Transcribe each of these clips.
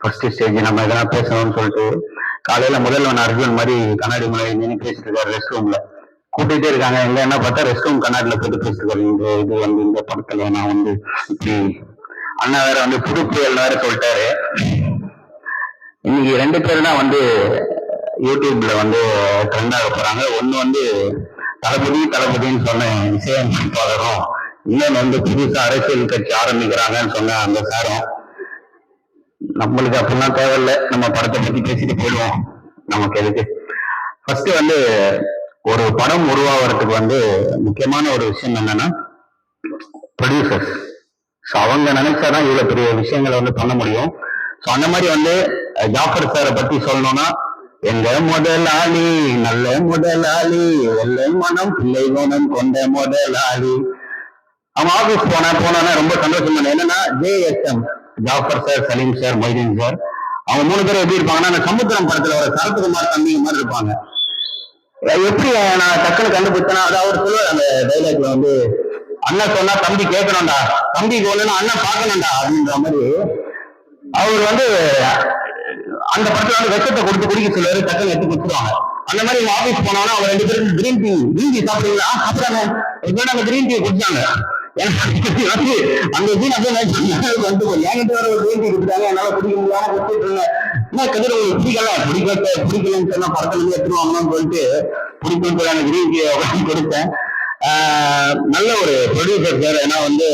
First stage நம்ம எதனா பேசணும்னு சொல்லிட்டு காலையில முதல்வன் அர்ஜுன் மாதிரி கண்ணாடி முன்னாடி நின்று பேசிட்டு இருக்காரு ரெஸ்ட் ரூம்ல கூட்டிட்டே இருக்காங்க. எங்க என்ன பார்த்தா ரெஸ்ட் ரூம் கண்ணாடியில போட்டு பேசிட்டு இந்த இது வந்து இந்த படத்துல நான் வந்து இப்படி அண்ணா வேற வந்து புது புயல் வேற சொல்லிட்டாரு. இன்னைக்கு ரெண்டு பேர் தான் வந்து யூடியூப்ல வந்து ட்ரெண்ட் ஆக போறாங்க. ஒண்ணு வந்து தளபதி தளபதின்னு சொன்ன இசையமைப்பாளரும் இன்னொன்னு வந்து புதுசா அரசியல் கட்சி ஆரம்பிக்கிறாங்கன்னு சொன்ன அந்த சாரும் நம்மளுக்கு அப்படிலாம் தேவையில்லை. நம்ம படத்தை பத்தி பேசிட்டு போயிடுவோம். நமக்கு எதுக்கு? ஃபர்ஸ்ட் வந்து ஒரு படம் உருவாகிறதுக்கு வந்து முக்கியமான ஒரு விஷயம் என்னன்னா ப்ரொடியூசர்ஸ் ஸோ அவங்க நினைச்சாதான் இவ்வளவு பெரிய விஷயங்களை வந்து பண்ண முடியும். ஸோ அந்த மாதிரி வந்து ஜாஃபர் சாரை பத்தி சொல்லணும்னா எங்க முதலாளி நல்ல முதலாளி வெள்ளை மனம் பிள்ளை மனம் கொண்ட முதலாளி. அவன் ஆபீஸ் போனா போனா ரொம்ப சந்தோஷம் பண்ண என்னன்னா JSM Jaffar sir Salim sir Moideen sir. அவங்க மூணு பேரும் எப்படி இருப்பாங்கன்னா அந்த சமுத்திரம் படத்துல ஒரு சரத்குமார் தம்பி மாதிரி இருப்பாங்க. எப்படி நான் டக்குனு கண்டுபிடிச்சேன்னா அது அவர் சொல்லுவார் அந்த டைலாக்ல வந்து அண்ணன் சொன்னா தம்பி கேட்கணும்டா. தம்பி ஒண்ணுன்னா அண்ணன் பார்க்கணும்டா அப்படின்ற மாதிரி அவர் வந்து அந்த படத்துல வந்து விஷத்தை கொடுத்து குடிக்க சொல்லுவாரு டக்குனு எடுத்து கொடுத்துருவாங்க. அந்த மாதிரி ஆபீஸ் போனாலும் அவங்க ரெண்டு பேரும் கிரீன் டீ கிரீன் டீ சாப்பிடுவீங்களா? சாப்பிடாங்க சாப்பிடுறாங்க. கிரீன் டீ குடிச்சாங்க. அந்த சீன் அப்படியே நான் என்கிட்ட வர ஒரு கிரீன் டீ குடிச்சாங்க என்னால குடிக்க முடியாம குடிச்சிட்டு இருந்தேன் என்ன கதிர உங்களுக்கு பிடிக்கல பிடிக்கல பிடிக்கலன்னு சொன்னா படத்துல இருந்து எடுத்துருவாங்கன்னு சொல்லிட்டு பிடிக்கும்னு சொல்லி எனக்கு கிரீன் டீ கொடுத்தேன் நல்ல ஒரு ப்ரொடியூசர் சார் ஏன்னா வந்து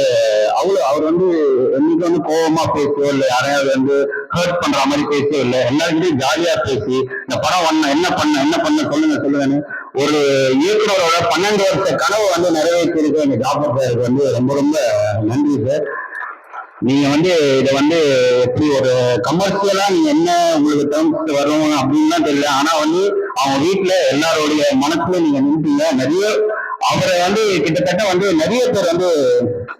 அவ்வளவு அவர் வந்து என்னைக்கு வந்து கோவமா பேசவோ இல்லை யாரையாவது வந்து ஹர்ட் பண்ற மாதிரி பேசவே இல்லை. எல்லாருக்கிட்டையும் ஜாலியா பேசி இந்த படம் பண்ண என்ன பண்ண என்ன பண்ண சொல்லுங்க சொல்லுங்கன்னு ஒரு இயக்குனரோட பன்னெண்டு வருஷ கனவு வந்து நிறைவேற்றிருக்க இந்த டாக்டர் சாருக்கு வந்து ரொம்ப ரொம்ப நன்றி சார் நீங்க வந்து இதை வந்து எப்படி ஒரு கமர்ஷியலா நீங்க என்ன உங்களுக்கு டேர்ம்ஸ் வரும் அப்படின்னு தெரியல. ஆனா வந்து அவங்க வீட்டுல எல்லாருடைய மனசுல நீங்க நின்றுங்க நிறைய அவரை வந்து கிட்டத்தட்ட வந்து நிறைய பேர் வந்து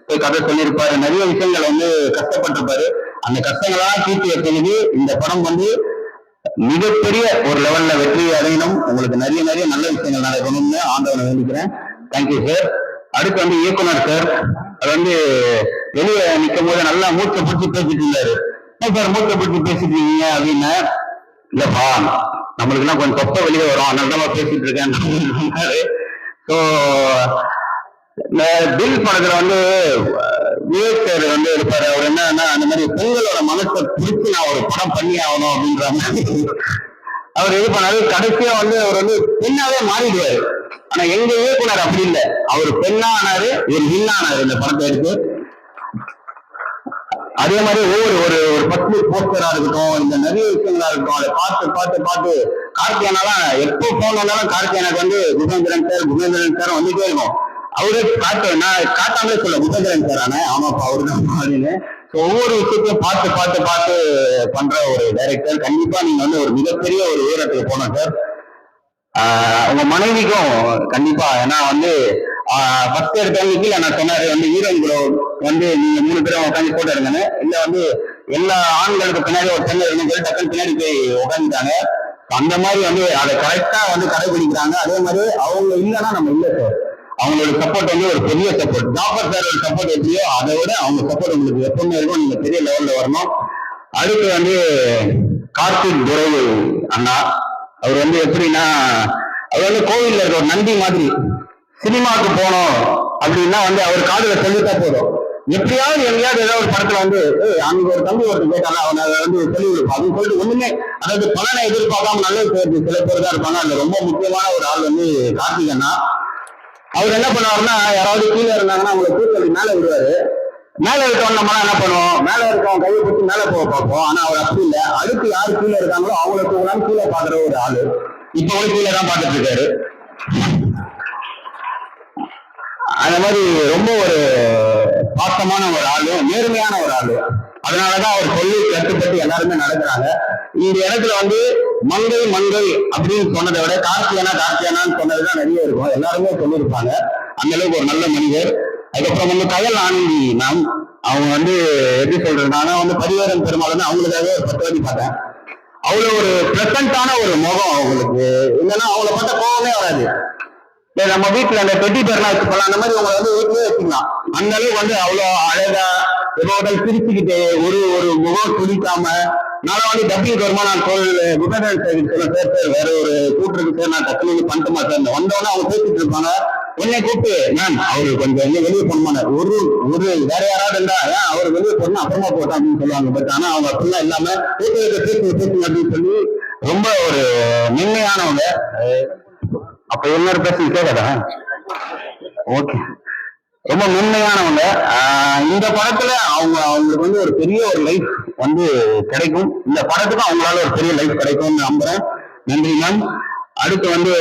போய் கதை சொல்லியிருப்பாரு. நிறைய விஷயங்கள் வந்து கஷ்டப்பட்டிருப்பாரு. அந்த கஷ்டங்களெல்லாம் தீர்த்து வைக்கிறது இந்த படம் வந்து மிகப்பெரிய ஒரு லெவல்ல வெற்றி அடையணும். உங்களுக்கு நிறைய நிறைய நல்ல விஷயங்கள் நடக்கணும்னு ஆண்டவனை வேண்டிக்கிறேன். தேங்க்யூ சார் அடுத்து வந்து இயக்குனர் சார் அது வந்து வெளியே நிற்கும் போது நல்லா மூச்சை பிடிச்சி பேசிட்டு இருந்தாரு. என்ன சார் மூச்சை பிடிச்சி பேசிட்டு இருக்கீங்க அப்படின்னு? இல்லப்பா நம்மளுக்கு எல்லாம் கொஞ்சம் தொப்பை வெளியே வரும். அதனால தான் பேசிட்டு இருக்கேன் ஸோ இந்த பில் படத்துல வந்து விவேக் சார் வந்து இருப்பாரு. அவர் என்னன்னா அந்த மாதிரி பெண்களோட மனசை பிடிச்சு நான் ஒரு படம் பண்ணி ஆகணும் அப்படின்ற மாதிரி. அவர் இது பண்ணாரு. கடைசியா வந்து அவர் வந்து பெண்ணாவே மாறிடுவாரு. ஆனா எங்க இயக்குனர் அப்படி இல்லை. அவர் பெண்ணா ஆனாரு ஒரு வில்லா ஆனாரு இந்த படத்தை எடுத்து. அதே மாதிரி ஒவ்வொரு ஒரு ஒரு பத்து போஸ்டரா இருக்கட்டும் இந்த நிறைய விஷயங்களா இருக்கட்டும் அதை பார்த்து பார்த்து பார்த்து கார்த்தியானாலாம் எப்போ போன் வந்தாலும் கார்த்தியானாக்கு வந்து குபேந்திரன் சார் குபேந்திரன் சார் வந்துட்டே இருக்கும். அவரே காட்டு நான் காட்டாமலே சொல்ல குபேந்திரன் சார் ஆனா ஆமாப்பா அவரு தான் அப்படின்னு ஒவ்வொரு விஷயத்தையும் பார்த்து பார்த்து பார்த்து பண்ற ஒரு டைரக்டர் கண்டிப்பா நீங்க வந்து ஒரு மிகப்பெரிய ஒரு உயரத்துக்கு போனோம் சார் உங்க மனைவிக்கும் கண்டிப்பா. ஏன்னா வந்து ஃபர்ஸ்ட் எடுத்த கீழே நான் சொன்னாரு வந்து ஹீரோயின் கூட வந்து நீங்க மூணு பேரும் உட்காந்து போட்டோ எடுங்கன்னு. இல்ல வந்து எல்லா ஆண்களுக்கு பின்னாடி ஒரு பெண் இருக்கணும் சொல்லி பின்னாடி போய் உட்காந்துட்டாங்க அந்த மாதிரி வந்து அதை கரெக்டா வந்து கடைபிடிக்கிறாங்க அதே மாதிரி அவங்க இல்லைன்னா நம்ம இல்லை சார் அவங்களோட சப்போர்ட் வந்து ஒரு பெரிய சப்போர்ட் ஜாஃபர் சாரோட சப்போர்ட் எப்படியோ அதை விட அவங்க சப்போர்ட் உங்களுக்கு எப்பவுமே இருக்கும். நீங்க பெரிய லெவல்ல வரணும். அடுத்து வந்து கார்த்திக் துரை அண்ணா. அவர் வந்து எப்படின்னா அவர் வந்து கோவில்ல இருக்க ஒரு நந்தி மாதிரி சினிமாவுக்கு போனோம் அப்படின்னா வந்து அவர் காதுல சொல்லிட்டா போதும். எப்படியாவது எங்கேயாவது ஏதாவது ஒரு படத்துல வந்து அங்க ஒரு தம்பி ஒருத்தர் கேட்டாங்க அவன் அதை வந்து சொல்லி கொடுப்பான் அப்படின்னு சொல்லிட்டு ஒண்ணுமே அதாவது பலனை எதிர்பார்க்காம நல்லது செய்யறது சில பேர் தான் இருப்பாங்க. அதுல ரொம்ப முக்கியமான ஒரு ஆள் வந்து கார்த்திக் அண்ணா. அவர் என்ன பண்ணுவாருன்னா யாராவது கீழே இருந்தாங்கன்னா அவங்களை தூக்கி மேலே விடுவாரு. மேலே இருக்கவங்க நம்மளாம் என்ன பண்ணுவோம்? மேலே இருக்கவங்க கையை பிடிச்சி மேலே போக பார்ப்போம். ஆனா அவர் அப்படி இல்லை. அடுத்து யார் கீழே இருக்காங்களோ அவங்கள தூக்கலாம் கீழே பாக்குற ஒரு ஆளு. இப்ப கூட கீழே தான் பார்த்துட்டு இருக்காரு அந்த மாதிரி ரொம்ப ஒரு பாசமான ஒரு ஆளு நேர்மையான ஒரு ஆளு. அதனாலதான் அவர் சொல்லி கட்டுப்பட்டு எல்லாருமே நடக்கிறாங்க. இந்த இடத்துல வந்து மங்கை மங்கை அப்படின்னு சொன்னதை விட கார்த்தியானா கார்த்தியானான்னு சொன்னதுதான் நிறைய இருக்கும். எல்லாருமே சொல்லியிருப்பாங்க. அந்த அளவுக்கு ஒரு நல்ல மனிதர். அதுக்கப்புறம் வந்து கயல் ஆனந்தி மேம் அவங்க வந்து எப்படி சொல்றது வந்து பரிவாரம் பெருமாள் அவங்களுக்காக ஒரு பத்து வாட்டி பார்த்தேன். அவ்வளவு ஒரு பிளசண்டான ஒரு முகம் அவங்களுக்கு. இல்லைன்னா அவங்கள பார்த்தா கோவமே வராது. நம்ம வீட்டுல அந்த பெட்டி பேர்லாம் வச்சு போலாம் அந்த மாதிரி உங்களை வந்து வீட்லயே வச்சுக்கலாம். அந்த அளவுக்கு வந்து அவ்வளவு அழகா எப்போதும் சிரிச்சுக்கிட்டு ஒரு ஒரு முகம் துடிக்காம நான் வந்து டப்பிங் வருமா நான் சொல் சார் சொல்ல சார் வேற ஒரு கூட்டு இருக்கு சார் நான் டக்குனு வந்து பண்ணிட்டுமா சார் வந்தவொடனே அவங்க பேசிட்டு இருப்பாங்க. உடனே கூப்பிட்டு மேம் அவரு கொஞ்சம் எங்க வெளியே போனமான ஒரு ஒரு வேற யாராவது இருந்தா அவர் வெளியே போனா அப்புறமா போட்டோம் அப்படின்னு சொல்லுவாங்க. பட் ஆனா அவங்க அப்படிலாம் இல்லாம பேசுங்க பேசுங்க பேசுங்க அப்படின்னு சொல்லி ரொம்ப ஒரு மென்மையானவங்க. அப்ப இன்னொரு பேசுங்க கேட்காதா ஓகே ரொம்ப மென்மையானவங்க. இந்த படத்துல அவங்க அவங்களுக்கு வந்து ஒரு பெரிய ஒரு லைஃப் வந்து கிடைக்கும். இந்த படத்துக்கும் அவங்களால ஒரு பெரிய லைஃப் கிடைக்கும்னு நம்புறேன். நன்றி மேம் அடுத்து வந்து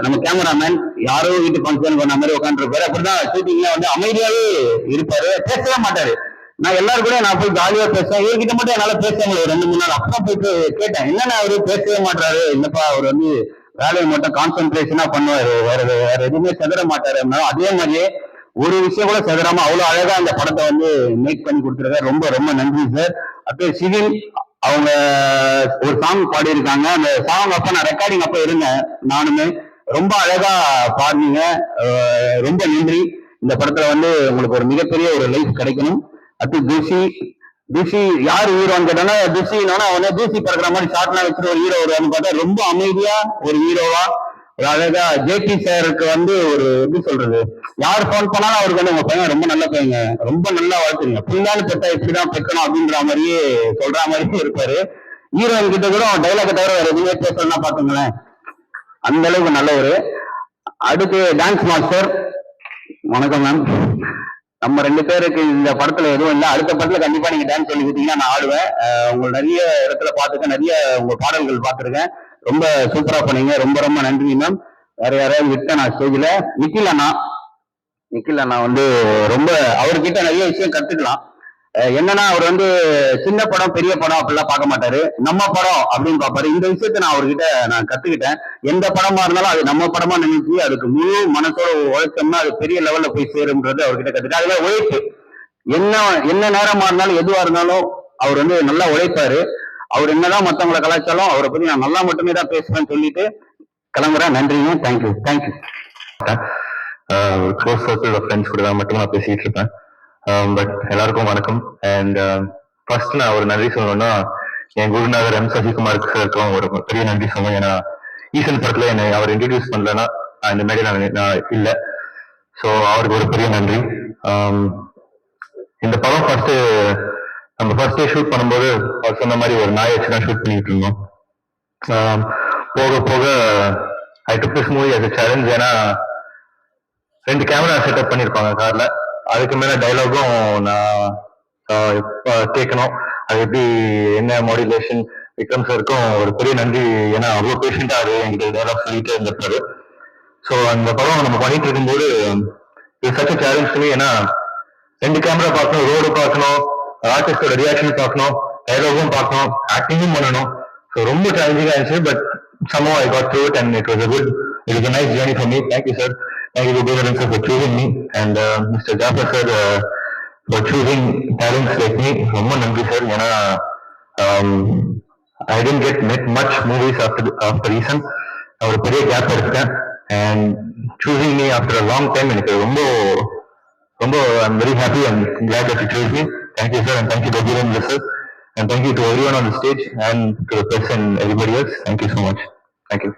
நம்ம கேமராமேன் யாரோ வீட்டு ஃபங்க்ஷன் பண்ண மாதிரி உட்காந்துருப்பாரு அப்படிதான் ஷூட்டிங்ல வந்து அமைதியாவே இருப்பாரு. பேசவே மாட்டாரு. நான் எல்லாரும் கூட நான் போய் ஜாலியா பேசுவேன். இவர்கிட்ட மட்டும் என்னால பேச முடியல. ரெண்டு மூணு நாள். அப்புறம் போயிட்டு கேட்டேன். என்னன்னா அவரு? பேசவே மாட்டாரு என்னப்பா அவர் வந்து வேலையை மட்டும் கான்சென்ட்ரேஷனா பண்ணுவாரு. வேற வேற எதுவுமே செதற மாட்டாரு. அப்படின்னா அதே மாதிரியே ஒரு விஷயம் கூட சதுரமா அவ்வளவு அழகா அந்த படத்தை வந்து மேக் பண்ணி கொடுத்துருக்காரு. ரொம்ப ரொம்ப நன்றி சார் அப்படியே சிவில் அவங்க ஒரு சாங் பாடியிருக்காங்க. அந்த சாங் அப்ப நான் ரெக்கார்டிங் அப்ப இருந்தேன் நானுமே. ரொம்ப அழகா பாடுனீங்க. ரொம்ப நன்றி. இந்த படத்துல வந்து உங்களுக்கு ஒரு மிகப்பெரிய ஒரு லைஃப் கிடைக்கணும். அடுத்து துஷி துஷி யார் ஹீரோன்னு கேட்டானா துஷினா அவனே தூசி பறக்கிற மாதிரி ஷார்ட்லாம் வச்சுட்டு ஒரு ஹீரோ வருவான்னு பார்த்தா ரொம்ப அமைதியா ஒரு ஹீரோவா அதாவது ஜேபி சாருக்கு வந்து ஒரு எப்படி சொல்றது? யார் ஃபோன் பண்ணாலும் அவருக்கு வந்து உங்க பையன் ரொம்ப நல்ல பையங்க. ரொம்ப நல்லா வளர்த்துங்க பிள்ளான்னு பெத்தா இப்படிதான் பெக்கணும் அப்படின்ற மாதிரியே சொல்ற மாதிரியே இருப்பாரு. ஹீரோயின் கிட்ட கூட அவன் டைலாக தவிர வேற எதுவுமே பேசணும்னா பாத்துங்களேன். அந்த அளவுக்கு நல்லவர். அடுத்து டான்ஸ் மாஸ்டர் வணக்கம் மேம் நம்ம ரெண்டு பேருக்கு இந்த படத்துல எதுவும் இல்லை. அடுத்த படத்துல கண்டிப்பா நீங்க டான்ஸ் சொல்லி கொடுத்தீங்கன்னா நான் ஆடுவேன். உங்களை நிறைய இடத்துல பார்த்துருக்கேன். நிறைய உங்க பாடல்கள் பார்த்துருக்கேன். ரொம்ப சூப்பரா பண்ணீங்க. ரொம்ப ரொம்ப நன்றி மேம் வேற யாராவது விட்டேன் நான் ஸ்டேஜ்ல நிக்கில் அண்ணா. நிக்கில் அண்ணா வந்து ரொம்ப அவர்கிட்ட நிறைய விஷயம் கத்துக்கலாம். என்னன்னா அவர் வந்து சின்ன படம் பெரிய படம் அப்படிலாம் பார்க்க மாட்டாரு. நம்ம படம் அப்படின்னு பார்ப்பாரு. இந்த விஷயத்த நான் அவர்கிட்ட நான் கத்துக்கிட்டேன். எந்த படமா இருந்தாலும் அது நம்ம படமா நினைச்சு அதுக்கு முழு மனசோட உழைச்சோம்னா அது பெரிய லெவல்ல போய் சேரும்ன்றது அவர்கிட்ட கத்துக்கிட்டேன். அதுல உழைப்பு. என்ன என்ன நேரமா இருந்தாலும் எதுவா இருந்தாலும் அவர் வந்து நல்லா உழைப்பாரு. அவர் என்னதான் மத்தவங்களை கலாச்சாரம் அவரை பத்தி நான் நல்லா மட்டுமே தான் பேசுவேன்னு சொல்லிட்டு கிளம்புறேன். நன்றிங்க. தேங்க்யூ தேங்க்யூ uh, ஒரு க்ளோஸ் சர்க்கிள் ஆஃப் ஃப்ரெண்ட்ஸ் கூட தான் மட்டும் நான் பேசிட்டு இருப்பேன். Um, பட் எல்லாருக்கும் வணக்கம். அண்ட் ஃபர்ஸ்ட் uh, நான் ஒரு நன்றி சொல்லணும்னா என் குருநாதர் எம் சசிகுமாருக்கு சாருக்கும் ஒரு பெரிய நன்றி சொல்லணும். ஏன்னா ஈசன் படத்துல என்னை அவர் இன்ட்ரடியூஸ் பண்ணலன்னா இந்த மாதிரி நான் நான் இல்லை. ஸோ அவருக்கு ஒரு பெரிய நன்றி. Um, இந்த படம் ஃபர்ஸ்ட் நம்ம ஃபர்ஸ்ட் டே ஷூட் பண்ணும்போது சொன்ன மாதிரி ஒரு நாய் வச்சு தான் ஷூட் பண்ணிட்டு இருந்தோம் போக போக I took this movie as a challenge ஏன்னா ரெண்டு கேமரா செட்டப் பண்ணியிருப்பாங்க கார்ல. அதுக்கு மேல டைலாகும் நான் கேட்கணும்? அது எப்படி என்ன மாடுலேஷன் விக்ரம் சாருக்கும் ஒரு பெரிய நன்றி. ஏன்னா அவ்வளோ பேஷண்டா அது எங்களுக்கு டைலாக் சொல்லிட்டே இருந்திருப்பாரு. ஸோ அந்த படம் நம்ம பண்ணிட்டு இருக்கும்போது இது சச்ச சேலஞ்ச் ஏன்னா ரெண்டு கேமரா பார்க்கணும் ரோடு பார்க்கணும் ஆர்டிஸ்டோட ரியாக்ஷன் பார்க்கணும் டைலாகும் பார்க்கணும் ஆக்டிங்கும் பண்ணணும் ஸோ ரொம்ப சேலஞ்சிங்காக இருந்துச்சு but somehow I got through it and it was a good it is a nice journey for me thank you sir thank you Kuberan sir for choosing me and mister Jaffar sir for choosing talents like me ரொம்ப நன்றி sir ஏன்னா I didn't get met much movies after after reason அவர் பெரிய gap இருக்கேன் and choosing me after a long time எனக்கு ரொம்ப ரொம்ப I'm very happy and glad to choose me Thank you, sir, and thank you to everyone, sir. And thank you to everyone on the stage and to the press and everybody else. Thank you so much. Thank you.